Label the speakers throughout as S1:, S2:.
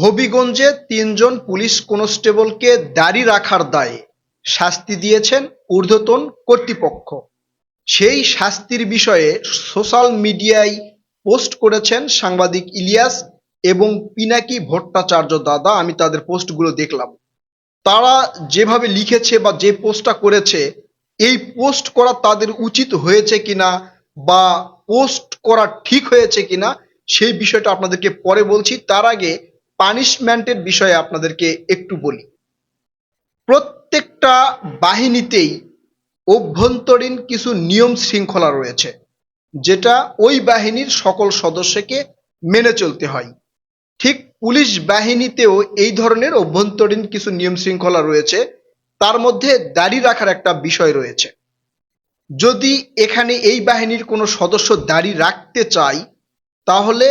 S1: হবিগঞ্জে তিনজন পুলিশ কনস্টেবলকে দাড়ি রাখার দায়ে শাস্তি দিয়েছেন ঊর্ধ্বতন কর্তৃপক্ষ। সেই শাস্তির বিষয়ে সোশ্যাল মিডিয়ায় পোস্ট করেছেন সাংবাদিক ইলিয়াস এবং পিনাকি ভট্টাচার্য দাদা, আমি তাদের পোস্টগুলো দেখলাম। তারা যেভাবে লিখেছে বা যে পোস্টটা করেছে, এই পোস্ট করা তাদের উচিত হয়েছে কিনা বা পোস্ট করা ঠিক হয়েছে কিনা, সেই বিষয়টা আপনাদেরকে পরে বলছি। তার আগে পানিশমেন্টের বিষয়ে আপনাদেরকে একটু বলি। প্রত্যেকটা বাহিনীতেই অভ্যন্তরীণ কিছু নিয়ম শৃঙ্খলা রয়েছে, যেটা ওই বাহিনীর সকল সদস্যকে মেনে চলতে হয়। ঠিক পুলিশ বাহিনীতেও এই ধরনের অভ্যন্তরীণ কিছু নিয়ম শৃঙ্খলা রয়েছে, তার মধ্যে দাড়ি রাখার একটা বিষয় রয়েছে। যদি এখানে এই বাহিনীর কোনো সদস্য দাড়ি রাখতে চায়, তাহলে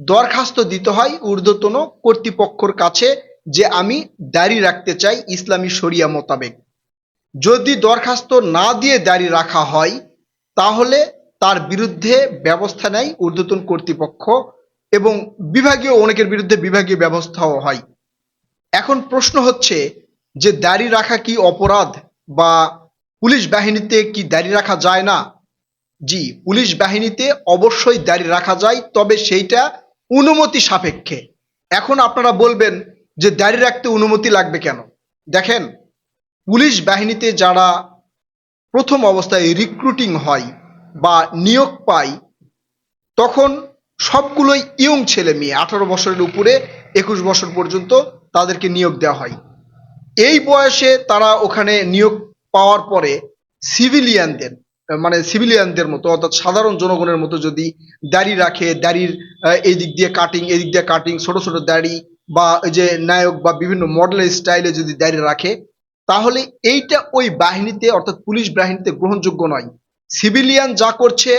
S1: দরখাস্ত দিতে হয় ঊর্ধ্বতন কর্তৃপক্ষর কাছে যে আমি দাড়ি রাখতে চাই ইসলামী শরিয়া মোতাবেক। যদি দরখাস্ত না দিয়ে দাড়ি রাখা হয়, তাহলে তার বিরুদ্ধে ব্যবস্থা নেয় ঊর্ধ্বতন কর্তৃপক্ষ এবং বিভাগীয় অনেকের বিরুদ্ধে বিভাগীয় ব্যবস্থাও হয়। এখন প্রশ্ন হচ্ছে যে দাড়ি রাখা কি অপরাধ বা পুলিশ বাহিনীতে কি দাড়ি রাখা যায় না? জি, পুলিশ বাহিনীতে অবশ্যই দাড়ি রাখা যায়, তবে সেইটা অনুমতি সাপেক্ষে। এখন আপনারা বলবেন যে দাড়ি রাখতে অনুমতি লাগবে কেন? দেখেন, পুলিশ বাহিনীতে যারা প্রথম অবস্থায় রিক্রুটিং হয় বা নিয়োগ পায়, তখন সবগুলোই ইয়ং ছেলে মেয়ে, আঠারো বছরের উপরে একুশ বছর পর্যন্ত তাদেরকে নিয়োগ দেওয়া হয়। এই বয়সে তারা ওখানে নিয়োগ পাওয়ার পরে সিভিলিয়ানদের মানে সিভিলিয়ানদের মতো, অর্থাৎ সাধারণ জনগণের মতো যদি দাড়ি রাখে, দাড়ির এই দিক দিয়ে কাটিং এই দিক দিয়ে কাটিং ছোট ছোট দাড়ি বা যে নায়ক বা বিভিন্ন মডেলের স্টাইলে যদি দাড়ি রাখে, তাহলে এইটা ওই বাহিনীতে, অর্থাৎ পুলিশ বাহিনীতে গ্রহণযোগ্য নয়। সিভিলিয়ান যা করছে,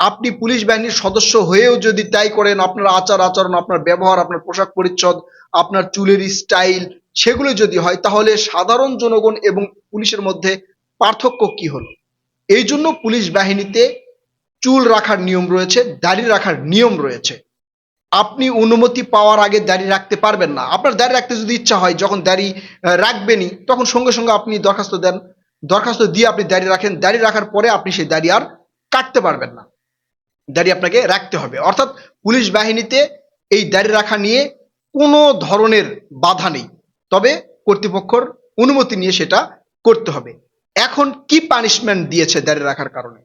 S1: আপনি পুলিশ বাহিনীর সদস্য হয়েও যদি তাই করেন, আপনার আচার আচরণ, আপনার ব্যবহার, আপনার পোশাক পরিচ্ছদ, আপনার চুলের স্টাইল সেগুলো যদি হয়, তাহলে সাধারণ জনগণ এবং পুলিশের মধ্যে পার্থক্য কি হলো? এই জন্য পুলিশ বাহিনীতে চুল রাখার নিয়ম রয়েছে, দাড়ি রাখার নিয়ম রয়েছে। আপনি অনুমতি পাওয়ার আগে দাড়ি রাখতে পারবেন না। আপনার দাড়ি রাখতে যদি ইচ্ছা হয়, যখন দাড়ি রাখবেনই, তখন সঙ্গে সঙ্গে আপনি দরখাস্ত দেন। দরখাস্ত দিয়ে আপনি দাড়ি রাখেন। দাড়ি রাখার পরে আপনি সেই দাড়ি আর কাটতে পারবেন না। দাড়ি আপনাকে রাখতে হবে। অর্থাৎ পুলিশ বাহিনীতে এই দাড়ি রাখা নিয়ে কোনো ধরনের বাধা নেই। তবে কর্তৃপক্ষর অনুমতি নিয়ে সেটা করতে হবে। এখন কি পানিশমেন্ট দিয়েছে দাড়ি রাখার কারণে?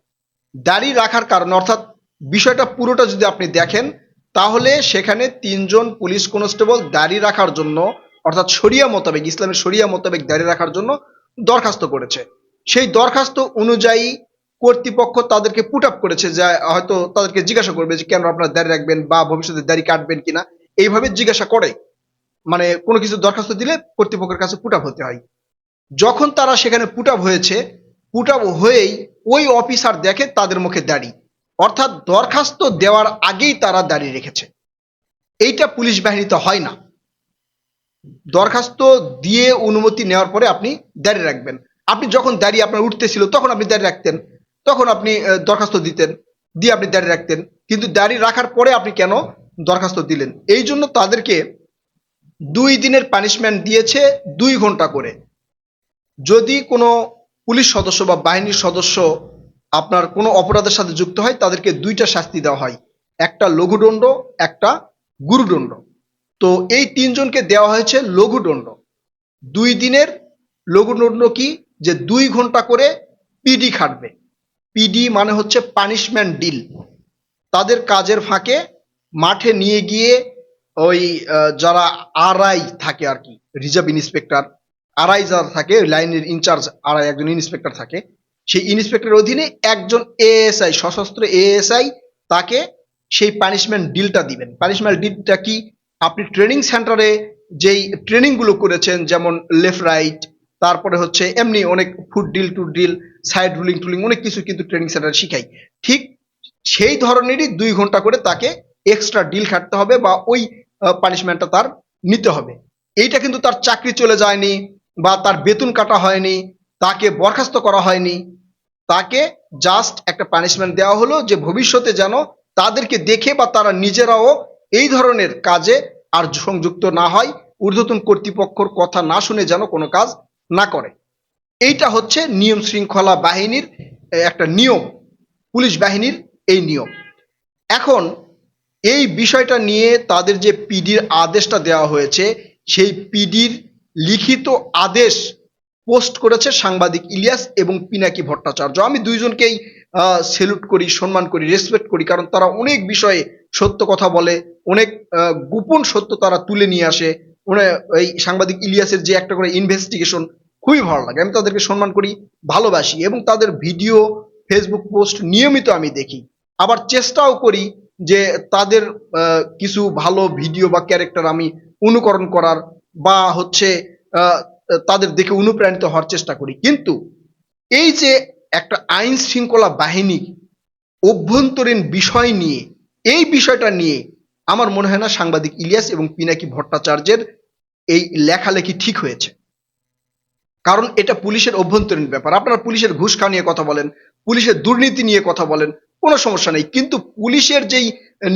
S1: দাড়ি রাখার কারণে, অর্থাৎ বিষয়টা পুরোটা যদি আপনি দেখেন, তাহলে সেখানে তিনজন পুলিশ কনস্টেবল দাড়ি রাখার জন্য, অর্থাৎ শরিয়া মোতাবেক, ইসলামের শরিয়া মোতাবেক দাড়ি রাখার জন্য দরখাস্ত করেছে। সেই দরখাস্ত অনুযায়ী কর্তৃপক্ষ তাদেরকে পুট আপ করেছে যে, হয়তো তাদেরকে জিজ্ঞাসা করবে যে, কেন আপনারা দাড়ি রাখবেন বা ভবিষ্যতে দাড়ি কাটবেন কিনা? এইভাবে জিজ্ঞাসা করে। মানে কোনো কিছু দরখাস্ত দিলে কর্তৃপক্ষের কাছে পুট আপ হতে হয়। যখন তারা সেখানে পুট আপ হয়েছে পুট আপ হয়েই ওই অফিসার দেখে তাদের মুখে দাড়ি। অর্থাৎ দরখাস্ত দেওয়ার আগেই তারা দাঁড়িয়ে রেখেছে। এইটা পুলিশ বাহিনীতে হয় না। দরখাস্ত দিয়ে অনুমতি নেওয়ার পরে আপনি দাঁড়িয়ে রাখবেন। আপনি যখন দাঁড়িয়ে আপনার উঠতেছিল, তখন আপনি দাঁড়িয়ে রাখতেন। তখন আপনি দরখাস্ত দিতেন, দিয়ে আপনি দাঁড়িয়ে রাখতেন। কিন্তু দাঁড়িয়ে রাখার পরে আপনি কেন দরখাস্ত দিলেন? এই জন্য তাদেরকে দুই দিনের পানিশমেন্ট দিয়েছে দুই ঘণ্টা করে। যদি কোনো পুলিশ সদস্য বা বাহিনীর সদস্য আপনার কোনো অপরাধের সাথে যুক্ত হয়, তাদেরকে দুইটা শাস্তি দেওয়া হয়। একটা লঘুদণ্ড, একটা গুরুদণ্ড। তো এই তিনজনকে দেওয়া হয়েছে লঘুদণ্ড। দুই দিনের লঘুদণ্ড কি? যে দুই ঘণ্টা করে পিডি খাটবে। পিডি মানে হচ্ছে পানিশমেন্ট ডিল তাদের কাজের ফাঁকে মাঠে নিয়ে গিয়ে ওই যারা আরআই থাকে আর কি রিজার্ভ ইন্সপেক্টর আরআই যারা থাকে লাইনের ইনচার্জ আরআই একজন ইন্সপেক্টর থাকে। সেই ইন্সপেক্টরের অধীনে একজন এএসআই সশস্ত্র এএসআই তাকে সেই পানিশমেন্ট ডিলটা দিবেন। পানিশমেন্ট ডিলটা কি? আপনি ট্রেনিং সেন্টারে যেই ট্রেনিংগুলো করেছেন, যেমন লেফট রাইট তারপরে হচ্ছে এমনি অনেক food deal to deal side ruling tooling অনেক কিছু কিন্তু ট্রেনিং সেন্টারে শিখাই। ঠিক সেই ধরনেরই দুই ঘণ্টা করে তাকে এক্সট্রা ডিল খাটতে হবে বা ওই পানিশমেন্টটা তার নিতে হবে। এইটা কিন্তু তার চাকরি চলে যায়নি বা তার বেতন কাটা হয়নি, তাকে বরখাস্ত করা হয়নি, তাকে জাস্ট একটা পানিশমেন্ট দেওয়া হলো যে ভবিষ্যতে যেন তাদেরকে দেখে বা তারা নিজেরাও এই ধরনের কাজে আর সংযুক্ত না হয়, ঊর্ধ্বতন কর্তৃপক্ষর কথা না শুনে যেন কোনো কাজ না করে। এইটা হচ্ছে নিয়ম শৃঙ্খলা বাহিনীর একটা নিয়ম, পুলিশ বাহিনীর এই নিয়ম। এখন এই বিষয়টা নিয়ে তাদের যে পিডির আদেশটা দেওয়া হয়েছে, সেই পিডির লিখিত আদেশ পোস্ট করেছে সাংবাদিক ইলিয়াস এবং পিনাকি ভট্টাচার্য। আমি দুইজনকেই সেলুট করি, সম্মান করি রেসপেক্ট করি, কারণ তারা অনেক বিষয়ে সত্য কথা বলে, অনেক গোপন সত্য তারা তুলে নিয়ে আসে। এই সাংবাদিক ইলিয়াসের যে একটা করে ইনভেস্টিগেশন খুবই ভালো লাগে। আমি তাদেরকে সম্মান করি, ভালোবাসি এবং তাদের ভিডিও ফেসবুক পোস্ট নিয়মিত আমি দেখি। আবার চেষ্টাও করি যে তাদের কিছু ভালো ভিডিও বা ক্যারেক্টার আমি অনুকরণ করার বা হচ্ছে তাদের দেখে অনুপ্রাণিত হওয়ার চেষ্টা করি। কিন্তু এই যে একটা আইন শৃঙ্খলা বাহিনী অভ্যন্তরীণ বিষয় নিয়ে, এই বিষয়টা নিয়ে আমার মনে হয় না সাংবাদিক ইলিয়াস এবং পিনাকি ভট্টাচার্যের এই লেখালেখি ঠিক হয়েছে। কারণ এটা পুলিশের অভ্যন্তরীণ ব্যাপার। আপনারা পুলিশের ঘুষ খাওয়া নিয়ে কথা বলেন, পুলিশের দুর্নীতি নিয়ে কথা বলেন, কোনো সমস্যা নেই। কিন্তু পুলিশের যেই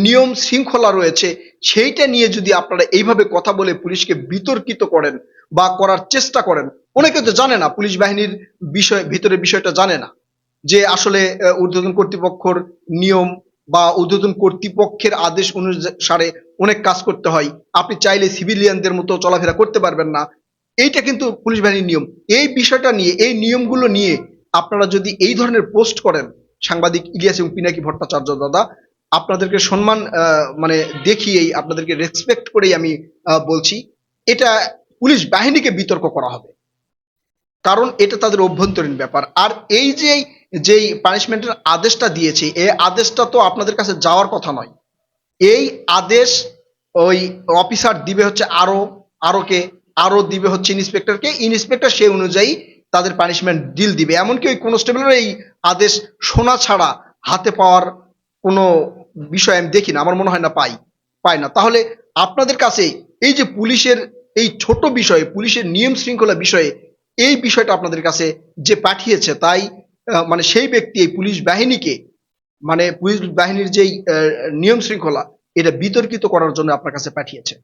S1: নিয়ম শৃঙ্খলা রয়েছে সেইটা নিয়ে যদি আপনারা এইভাবে কথা বলে পুলিশকে বিতর্কিত করেন বা করার চেষ্টা করেন অনেকে তো জানে না পুলিশ বাহিনীর বিষয় ভিতরে বিষয়টা জানে না যে আসলে আহ, ঊর্ধ্বতন কর্তৃপক্ষর নিয়ম বা ঊর্ধ্বতন কর্তৃপক্ষের আদেশ অনুসারে অনেক কাজ করতে হয়। আপনি চাইলে সিভিলিয়ানদের মতো চলাফেরা করতে পারবেন না। এইটা কিন্তু পুলিশ বাহিনীর নিয়ম। এই বিষয়টা নিয়ে এই নিয়মগুলো নিয়ে আপনারা যদি এই ধরনের পোস্ট করেন সাংবাদিক ইলিয়াস এবং পিনাকি ভট্টাচার্য দাদা আপনাদেরকে সম্মান মানে দেখিয়েই, আপনাদেরকে রেসপেক্ট করেই আমি বলছি, এটা পুলিশ বাহিনীকে বিতর্ক করা হবে। কারণ এটা তাদের অভ্যন্তরীণ ব্যাপার। আর এই যে, যেই পানিশমেন্টের আদেশটা দিয়েছে এই আদেশটা তো আপনাদের কাছে যাওয়ার কথা নয়। এই আদেশ ওই অফিসার দিবে হচ্ছে আরও, আরোকে, আরও দিবে হচ্ছে ইন্সপেক্টরকে ইন্সপেক্টর সেই অনুযায়ী তাদের পানিশমেন্ট ডিল দিবে। এমনকি ওই কনস্টেবলের এই আদেশ শোনা ছাড়া হাতে পাওয়ার কোনো বিষয় আমি দেখি না আমার মনে হয় না পাই পাই না। তাহলে আপনাদের কাছে এই যে পুলিশের এই ছোট বিষয়ে, পুলিশের নিয়ম শৃঙ্খলা বিষয়ে এই বিষয়টা আপনাদের কাছে যে পাঠিয়েছে, তাই মানে সেই ব্যক্তি, এই পুলিশ বাহিনীকে মানে পুলিশ বাহিনীর যেই নিয়ম শৃঙ্খলা, এটা বিতর্কিত করার জন্য আপনার কাছে পাঠিয়েছে।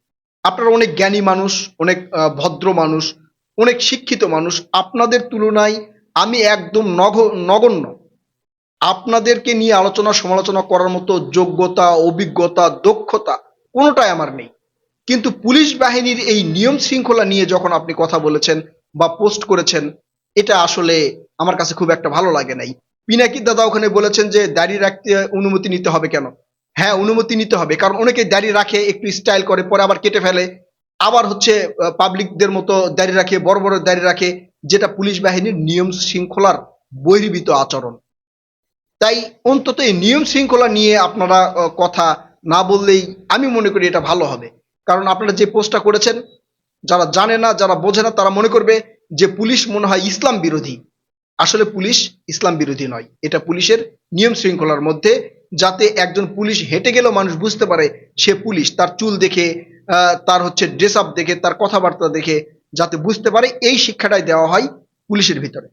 S1: আপনারা অনেক জ্ঞানী মানুষ, অনেক ভদ্র মানুষ, অনেক শিক্ষিত মানুষ, আপনাদের তুলনায় আমি একদম নগ, নগণ্য। আপনাদেরকে নিয়ে আলোচনা সমালোচনা করার মতো যোগ্যতা, অভিজ্ঞতা, দক্ষতা কোনোটাই আমার নেই। কিন্তু পুলিশ বাহিনীর এই নিয়ম শৃঙ্খলা নিয়ে যখন আপনি কথা বলেছেন বা পোস্ট করেছেন, এটা আসলে আমার কাছে খুব একটা ভালো লাগে নাই। পিনাকি দাদা ওখানে বলেছেন যে, দাড়ি রাখতে অনুমতি নিতে হবে কেন? হ্যাঁ অনুমতি নিতে হবে, কারণ অনেকে দাড়ি রাখে, একটু স্টাইল করে, পরে আবার কেটে ফেলে। আবার হচ্ছে পাবলিকদের মতো দাড়ি রাখে, বড় বড় দাড়ি রাখে, যেটা পুলিশ বাহিনীর নিয়ম শৃঙ্খলার বহির্ভূত আচরণ। তাই অন্তত এই নিয়ম শৃঙ্খলা নিয়ে আপনারা কথা না বললেই আমি মনে করি এটা ভালো হবে। কারণ আপনারা যে পোস্টটা করেছেন, যারা জানে না, যারা বোঝে না, তারা মনে করবে যে পুলিশ মনে হয় ইসলাম বিরোধী। আসলে পুলিশ ইসলাম বিরোধী নয়। এটা পুলিশের নিয়ম শৃঙ্খলার মধ্যে, যাতে একজন পুলিশ হেঁটে গেলেও মানুষ বুঝতে পারে সে পুলিশ তার চুল দেখে তার হচ্ছে ড্রেস আপ দেখে, তার কথাবার্তা দেখে, যাতে বুঝতে পারে এই শিক্ষাটাই দেওয়া হয় পুলিশের ভিতরে।